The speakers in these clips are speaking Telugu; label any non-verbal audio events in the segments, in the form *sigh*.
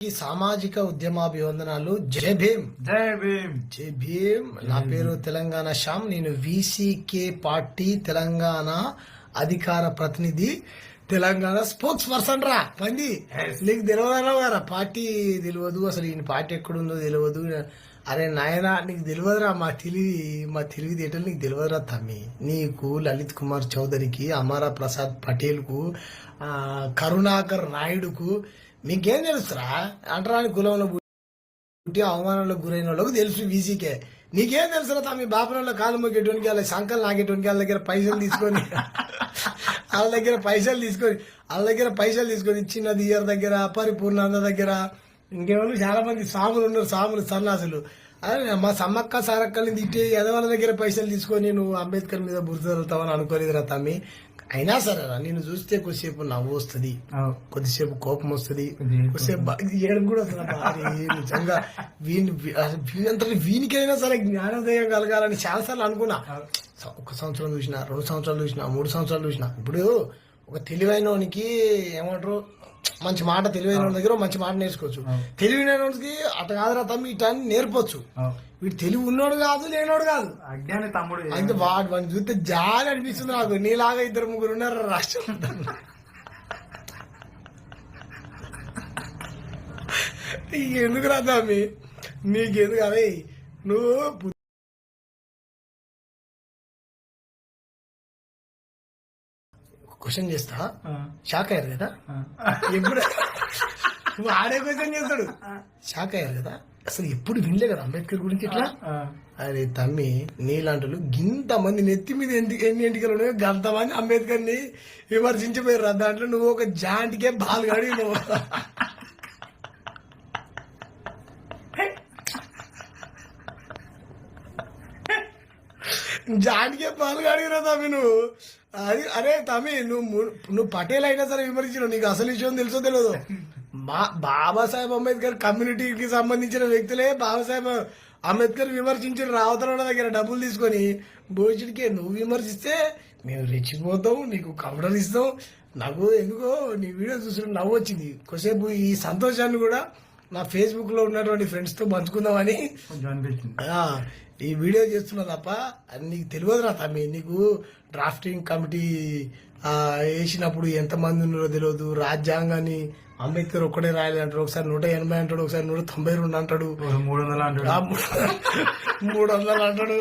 ఈ సామాజిక ఉద్యమాభివందనాలు. జై భీమ్. జై భీమ్. జై భీమ్. నా పేరు తెలంగాణ శ్యామ్. నేను విసికే పార్టీ తెలంగాణ అధికార ప్రతినిధి. తెలంగాణ స్పోక్స్ పర్సన్ రా. Yes. నీకు తెలియదు కదా. పార్టీ తెలియదు అసలు ఈయన పార్టీ ఎక్కడుందో తెలియదు అరే నాయనా నీకు తెలియదురా మా తెలివి మా తెలివితేటలు నీకు తెలియదురా తమ్మి. నీకు లలిత్ కుమార్ చౌదరికి అమరా ప్రసాద్ పటేల్కు ఆ, కరుణాకర్ నాయుడుకు మీకేం తెలుసురా? అంటరాని కులంలో పుట్టి అవమానంలోకి గురైన వాళ్ళకు తెలుసు వీసీకే. నీకేం తెలుసురా తమ్మి బాపనంలో కాలు మొక్కేటువంటి వాళ్ళ సంకలు నాకేటువంటి *laughs* వాళ్ళ దగ్గర పైసలు తీసుకొని వాళ్ళ దగ్గర పైసలు తీసుకొని వాళ్ళ దగ్గర పైసలు తీసుకొని చిన్న దియ్యర్ దగ్గర పరిపూర్ణానంద దగ్గర ఇంకెవరు చాలా మంది సాములు ఉన్నారు సాములు సన్నాసులు. అదే మా సమ్మక్క సారక్కల్ని తిట్టి ఎదవాళ్ళ దగ్గర పైసలు తీసుకొని నువ్వు అంబేద్కర్ మీద బురద చదువుతావని అనుకోలేదురా తమ్మి. అయినా సరే నేను చూస్తే కొద్దిసేపు నవ్వు వస్తుంది. కొద్దిసేపు కోపం వస్తుంది. కొద్దిసేపు కూడా వస్తుంది నిజంగా వీని వీనికైనా సరే జ్ఞానోదయం కలగాలని చాలా సార్లు అనుకున్నా. ఒక సంవత్సరం చూసిన రెండు సంవత్సరాలు చూసిన మూడు సంవత్సరాలు చూసిన ఇప్పుడు ఒక తెలివైన వానికి ఏమంటారు మంచి మాట తెలివైన దగ్గర మంచి మాట నేర్చుకోవచ్చు. తెలివైన వాడికి అట కాదురా తమ్మి ఇట అని నేర్పొచ్చు వీడు తెలివి ఉన్నోడు కాదు లేనోడు కాదు. తమ్ముడు అయితే వాడు వాడిని చూస్తే జాలి అనిపిస్తుంది నాకు. నీలాగా ఇద్దరు ముగ్గురు ఉన్నారు రాష్ట్రం *laughs* ఎందుకు రా తమ్మి? నీకెందుకు? అదే నువ్వు క్వశ్చన్ చేస్తా? షాక్ అయ్యారు కదా. ఎప్పుడు? వాడే క్వశ్చన్ చేస్తాడు. షాక్ అయ్యారు కదా? అసలు ఎప్పుడు వినలే కదా అంబేద్కర్ గురించి ఇట్లా? అరే తమ్మి నీలాంటి గింత మంది నెత్తి మీద ఎన్ని ఎన్ని ఎంటికలు ఉన్నాయో గంత మంది అంబేద్కర్ని విమర్శించిపోయారు దాంట్లో నువ్వు ఒక జాంటికే బాల్ గడి నువ్వు జాంటికే బాల్ గడిగిరా తమ్మి నువ్వు. అది అరే తమ్మి నువ్వు నువ్వు పటేల్ అయినా సరే విమర్శించినావు నీకు అసలు విషయం తెలుసో తెలియదు మా బాబాసాహెబ్ అంబేద్కర్ కమ్యూనిటీకి సంబంధించిన వ్యక్తులే బాబాసాహెబ్ అంబేద్కర్ విమర్శించిన రావతల దగ్గర డబ్బులు తీసుకొని భోజుడికే నువ్వు విమర్శిస్తే మేము రెచ్చిపోతాం నీకు కవడలు ఇస్తాం నాకు ఎందుకో నీ వీడియో చూసిన నవ్వు వచ్చింది. కొద్దిసేపు ఈ సంతోషాన్ని కూడా నా ఫేస్బుక్లో ఉన్నటువంటి ఫ్రెండ్స్తో పంచుకుందామని ఈ వీడియో చేస్తున్నా తప్ప అది నీకు తెలియదురా తమ్మి. నీకు డ్రాఫ్టింగ్ కమిటీ వేసినప్పుడు ఎంతమంది ఉన్నారో తెలియదు. రాజ్యాంగాన్ని అంబేద్కర్ ఒక్కడే రాయలేదు అంటాడు ఒకసారి నూట ఎనభై అంటాడు ఒకసారి నూట తొంభై రెండు అంటాడు. మూడు వందలు అంటాడు. మూడు వందలు అంటాడు.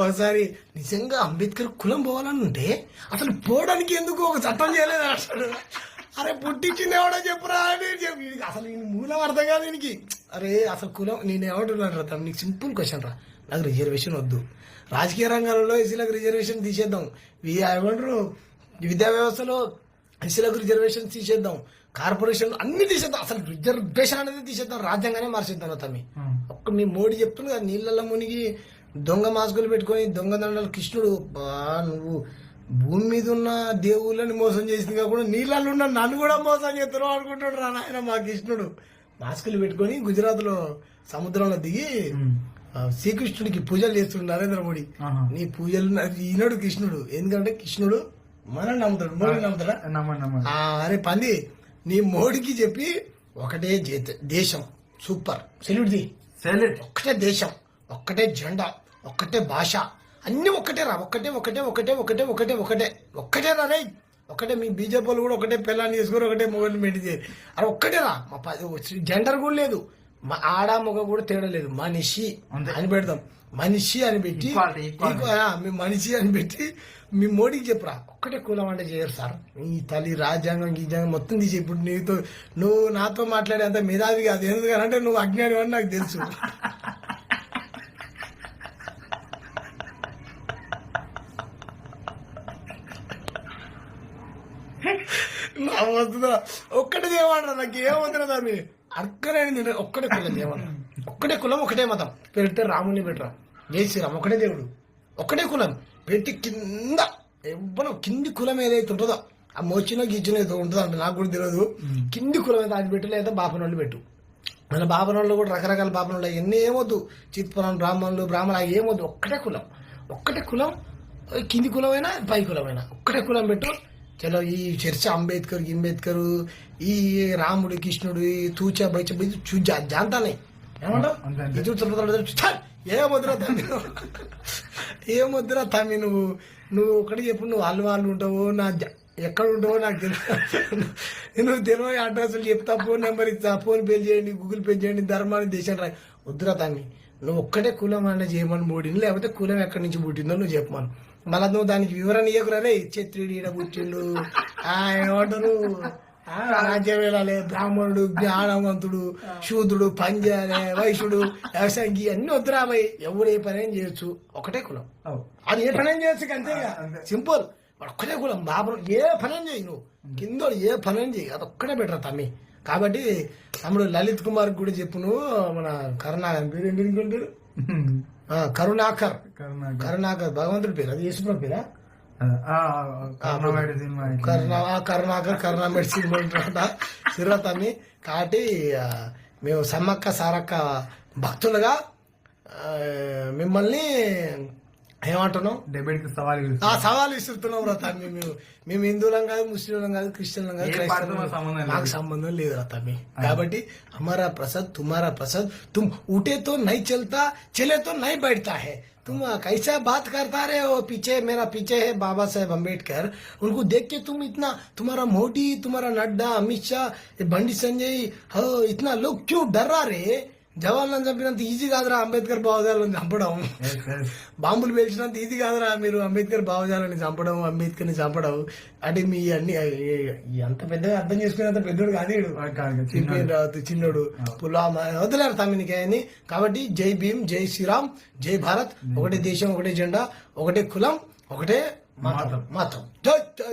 ఒకసారి నిజంగా అంబేద్కర్ కులం పోవాలని ఉంటే అసలు పోవడానికి ఎందుకు ఒక చట్టం చేయలేదు అంటాడు. అరే పుట్టించింది ఎవడో చెప్పురా అని చెప్పి. అసలు మూలం అర్థం కాదు దీనికి అరే అసలు కులం నేను ఏమంటున్నాను రా? నీకు సింపుల్ క్వశ్చన్ రా. నాకు రిజర్వేషన్ వద్దు. రాజకీయ రంగాలలో ఎస్సీలకు రిజర్వేషన్ తీసేద్దాం. ఏమంటారు? విద్యా వ్యవస్థలో ఎస్సీలకు రిజర్వేషన్ తీసేద్దాం. కార్పొరేషన్ అన్ని తీసేద్దాం. అసలు రిజర్వేషన్ అనేది తీసేద్దాం. రాజ్యాంగానే మార్చేద్దాం తమ్మి. ఒక్క మీ మోడీ చెప్తుంది కదా నీళ్ళల్లో మునిగి దొంగ మాస్కులు పెట్టుకొని దొంగ దండలు కృష్ణుడు బా నువ్వు భూమి మీద ఉన్న దేవుళ్ళని మోసం చేసింది కాకుండా నీళ్ళల్లో ఉన్న నన్ను కూడా మోసం చేస్తున్నావు అనుకుంటాడు రా నాయన మా కృష్ణుడు. మాస్కులు పెట్టుకొని గుజరాత్లో సముద్రంలో దిగి శ్రీకృష్ణుడికి పూజలు చేస్తున్నాడు నరేంద్ర మోడీ. నీ పూజలు ఈనాడు కృష్ణుడు. ఎందుకంటే కృష్ణుడు మనల్ని నమ్ముతాడు మోడీ నమ్ముతాడా? అరే పంది నీ మోడీకి చెప్పి ఒకటే దేశం. సూపర్. సెల్యూట్ ది సెలెక్ట్ ఒక్కటే దేశం ఒక్కటే జెండా ఒక్కటే భాష. అన్ని ఒక్కటే రా ఒక్కటే ఒకటే ఒకటే ఒకటే ఒకటే ఒకటే ఒక్కటే రా రే ఒకటే మీ బీజేపీ కూడా ఒకటే పిల్లని చేసుకుని ఒకటే మొగలు మెయింటైన్ చేయాలి. అరే ఒక్కటే రా. మా జెండర్ కూడా లేదు. మా ఆడ మొగ కూడా తేడా లేదు. మనిషి. అని పెడతాం. మనిషి అని పెట్టి మనిషి అని పెట్టి మీ మోడీకి చెప్పురా? ఒక్కటే కులం అంటే చేయరు సార్. ఈ తల్లి రాజ్యాంగం గీజ్యాంగం మొత్తం తీసి. ఇప్పుడు నీతో నువ్వు నాతో మాట్లాడే అంత మేధావి కాదు. ఎందుకంటే నువ్వు అజ్ఞాని అని నాకు తెలుసు. *laughs* నా వద్దురా. ఒక్కటే చేయమంటారా నాకు ఏమవుతున్నా దాన్ని అక్కలేని ఒక్కటే కులం చేయమంటారా ఒక్కటే కులం ఒకటే మతం. పెడితే రాముని పెట్టరా జై శ్రీరామ్ ఒకటే దేవుడు. ఒకటే కులం. పెట్టి కింద ఎవ్వరు కింది కులం ఏదైతే ఉంటుందో ఆ మోచిన గీచిన ఏదో ఉంటుందో అంటే నాకు కూడా తెలియదు. కింది కులం అయితే అది పెట్టు లేదా బాపనోళ్ళు పెట్టు. మన బాపనోళ్ళు కూడా రకరకాల బాపనోళ్ళు ఎన్ని ఏమొద్దు. చిత్పురం బ్రాహ్మణులు బ్రాహ్మణ ఏమొద్దు. ఒక్కటే కులం. ఒక్కటే కులం కింది కులమైనా పై కులమైనా. ఒక్కటే కులం పెట్టు. చలో ఈ చర్చ అంబేద్కర్ అంబేద్కర్ ఈ రాముడు కృష్ణుడు ఈ తూచా బైచ చూ జాంతానే ఏమంటావు! ఏ ముద్ర తమ్మి నువ్వు? ఏ ముద్ర తమ్మి నువ్వు? నువ్వు ఒకటి చెప్పు నువ్వు వాళ్ళు వాళ్ళు ఉంటావు నా ఎక్కడ ఉంటావో నాకు తెలియదు నువ్వు తెలియని అడ్రస్లు చెప్తా ఫోన్ నెంబర్ ఇస్తా ఫోన్ పే చేయండి గూగుల్ పే చేయండి ధర్మాన్ని దేశం రా వద్దురా తమ్మి నువ్వు ఒక్కటే కులం అన్న చేయమని మూడిని లేకపోతే కులం ఎక్కడి నుంచి పుట్టిందో నువ్వు చెప్పమను. మళ్ళీ నువ్వు దానికి వివరణ ఇవ్వకురా క్షత్రియుడు ఈడ పుట్టిండు ఆ ఏమంటారు? ఆ, రాజ్యం వెళ్ళాలి బ్రాహ్మణుడు జ్ఞానవంతుడు శూద్రుడు పంజాలే వైశ్యుడు వ్యవసాయంకి అన్ని వద్దురా భయ్ ఎవడు ఏ పని చేయొచ్చు? ఒకటే కులం. అది ఏ పని చేయొచ్చు అంతేగా? అంతే. సింపుల్. ఒక్కటే కులం. బాబు ఏ పని చేయి నువ్వు? కింద ఏ పని చేయి? అది ఒక్కటే బెటర్ తమ్మి. కాబట్టి తమ్ముడు లలిత్ కుమార్ కూడా చెప్పు నువ్వు. మన కరుణాకర్ పేరు ఏంటి కరుణాకర్. కరుణాకర్. కరుణాకర్ భగవంతుడి పేరు. అది యేసుప్రభు పేరా? సినిమా కరుణాకర్ కరుణా మెడిసిన్ ఉంటుంట సిరతని కాబట్టి మేము సమ్మక్క సారక్క భక్తులుగా మిమ్మల్ని ఏమంటున్నాం డెబిట్ కి సవాల్ ఆ విసురుతాం. సవాల్ విసురుతున్నాం రా తమ్మి మేము మేము హిందువులం కాదు ముస్లింలం కాదు క్రిస్టియన్లం కాదు ఏ క్రైస్తవులం పార్టీతో సంబంధం కాదు. లేదు. మాకు సంబంధం లేదు రా తమ్మి కాబట్టి हमारा प्रसाद तुम्हारा प्रसाद तुम उठे तो नहीं चलता चले तो नहीं बैठता है तुम कैसा बात करता रहे हो पीछे मेरा पीछे है बाबा साहेब अम्बेडकर उनको देख के तुम इतना तुम्हारा मोदी तुम्हारा नड्डा अमित शाह ये बंडी संजय हो इतना लोग क्यों डर रहा జవాన్లను చంపినంత ఈజీ కాదురా అంబేద్కర్ భావజాలను చంపడం. బాంబులు పేల్చినంత ఈజీ కాదురా మీరు అంబేద్కర్ భావజాలని చంపడం అంబేద్కర్ని చంపడం. అంటే మీ అన్ని అంత పెద్దగా అర్థం చేసుకునేంత పెద్దోడు కాదు చిన్నోడు. చిన్నోడు. పుల్వామా వదిలేరు తమ్మినికాయని కాబట్టి జై భీమ్ జై శ్రీరామ్ జై భారత్. ఒకటే దేశం ఒకటే జెండా ఒకటే కులం ఒకటే మాత్రం మాత్రం